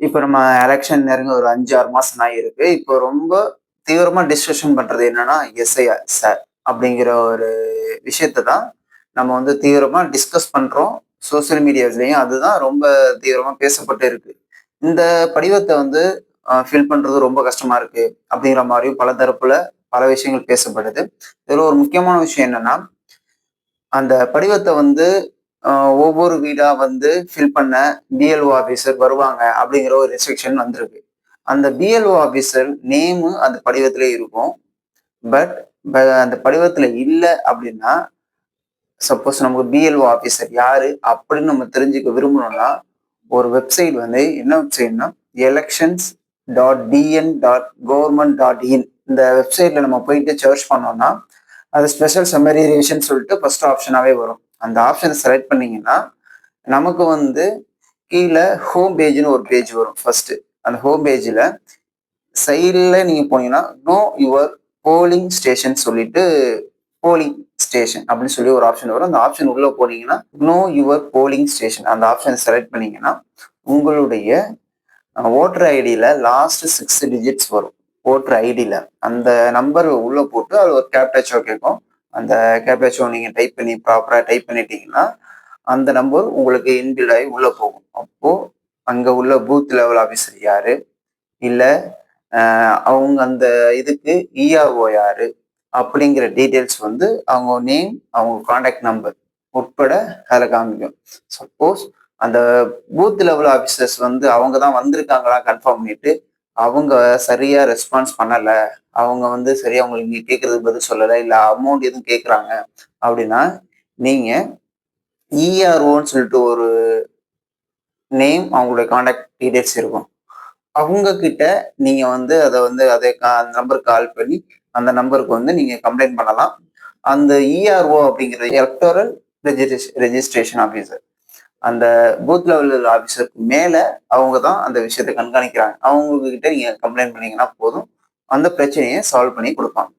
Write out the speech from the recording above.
இப்போ நம்ம எலெக்ஷன் நெருங்க ஒரு அஞ்சு ஆறு மாசம் ஆகிருக்கு இப்போ ரொம்ப தீவிரமா டிஸ்கஷன் பண்றது என்னன்னா எஸ்ஐஆர் சார் அப்படிங்கிற ஒரு விஷயத்தை தான் நம்ம வந்து தீவிரமா டிஸ்கஸ் பண்றோம். சோசியல் மீடியாஸ்லயும் அதுதான் ரொம்ப தீவிரமா பேசப்பட்டு இருக்கு. இந்த படிவத்தை வந்து ஃபில் பண்றது ரொம்ப கஷ்டமா இருக்கு அப்படிங்கிற மாதிரியும் பல தரப்புல பல விஷயங்கள் பேசப்படுது. இதுல ஒரு முக்கியமான விஷயம் என்னன்னா அந்த படிவத்தை வந்து ஒவ்வொரு வீடா வந்து ஃபில் பண்ண பிஎல்ஓ ஆபீசர் வருவாங்க அப்படிங்கிற ஒரு ரெஸ்ட்ரிக்ஷன் வந்திருக்கு. அந்த பிஎல்ஓ ஆபீசர் நேமு அந்த படிவத்திலே இருக்கும். பட் அந்த படிவத்துல இல்லை அப்படின்னா சப்போஸ் நமக்கு பிஎல்ஓ ஆபீசர் யாரு அப்படின்னு நம்ம தெரிஞ்சுக்க விரும்பணும்னா ஒரு வெப்சைட் வந்து என்ன வெப்சைட்னா elections dot TN dot government dot in இந்த வெப்சைட்ல நம்ம போயிட்டு சர்ச் பண்ணோம்னா அது ஸ்பெஷல் சம்மரி ரிவிஷன் சொல்லிட்டு ஃபர்ஸ்ட் ஆப்ஷனாகவே வரும். அந்த ஆப்ஷனை செலக்ட் பண்ணீங்கன்னா நமக்கு வந்து கீழே ஹோம் பேஜ்னு ஒரு பேஜ் வரும் ஃபர்ஸ்ட் அந்த ஹோம் பேஜில் சைடில் நீங்கள் போனீங்கன்னா நோ யுவர் போலிங் ஸ்டேஷன் சொல்லிட்டு போலிங் ஸ்டேஷன் அப்படின்னு சொல்லி ஒரு ஆப்ஷன் வரும். அந்த ஆப்ஷன் உள்ளே போனீங்கன்னா நோ யுவர் போலிங் ஸ்டேஷன் அந்த ஆப்ஷன் செலக்ட் பண்ணீங்கன்னா உங்களுடைய ஓட்டர் ஐடியில் லாஸ்ட் சிக்ஸ் டிஜிட்ஸ் வரும். ஓட்டர் ஐடியில் அந்த நம்பர் உள்ளே போட்டு அது ஒரு கேப்டேச்சோ கேட்கும் அந்த கேப்டேச்சோ நீங்கள் டைப் பண்ணி ப்ராப்பராக டைப் பண்ணிட்டீங்கன்னா அந்த நம்பர் உங்களுக்கு இன்பில்ட் ஆகி உள்ளே போகும். அப்போது அங்கே உள்ள பூத் லெவல் ஆஃபீஸர் யார்? இல்லை அவங்க அந்த இதுக்கு இஆர்ஓ யார்? அப்படிங்கிற டீட்டெயில்ஸ் வந்து அவங்க நேம் அவங்க காண்டாக்ட் நம்பர் உட்பட அதில் காமிக்கும். சப்போஸ் அந்த பூத் லெவல் ஆஃபீஸர்ஸ் வந்து அவங்க தான் வந்திருக்காங்களா கன்ஃபார்ம் பண்ணிட்டு அவங்க சரியா ரெஸ்பான்ஸ் பண்ணல. அவங்க வந்து சரியா உங்களுக்கு நீ கேட்கறதுக்கு பதில் சொல்லலை இல்லை அமௌண்ட் எதுவும் கேட்குறாங்க அப்படின்னா நீங்க இஆர்ஓன்னு சொல்லிட்டு ஒரு நேம் அவங்களுடைய காண்டாக்ட் டீடைல்ஸ் இருக்கும். அவங்க கிட்ட நீங்க வந்து அதை வந்து அதே அந்த நம்பருக்கு கால் பண்ணி அந்த நம்பருக்கு வந்து நீங்க கம்ப்ளைண்ட் பண்ணலாம். அந்த இஆர்ஓ அப்படிங்கிற எலக்டோரல் ரெஜிஸ்ட்ரேஷன் ஆஃபீஸர் அந்த பூத் லெவலில் ஆஃபீஸருக்கு மேலே அவங்க தான் அந்த விஷயத்தை கண்காணிக்கிறாங்க. அவங்க கிட்ட நீங்க கம்ப்ளைண்ட் பண்ணீங்கன்னா போதும். அந்த பிரச்சனையை சால்வ் பண்ணி கொடுப்பாங்க.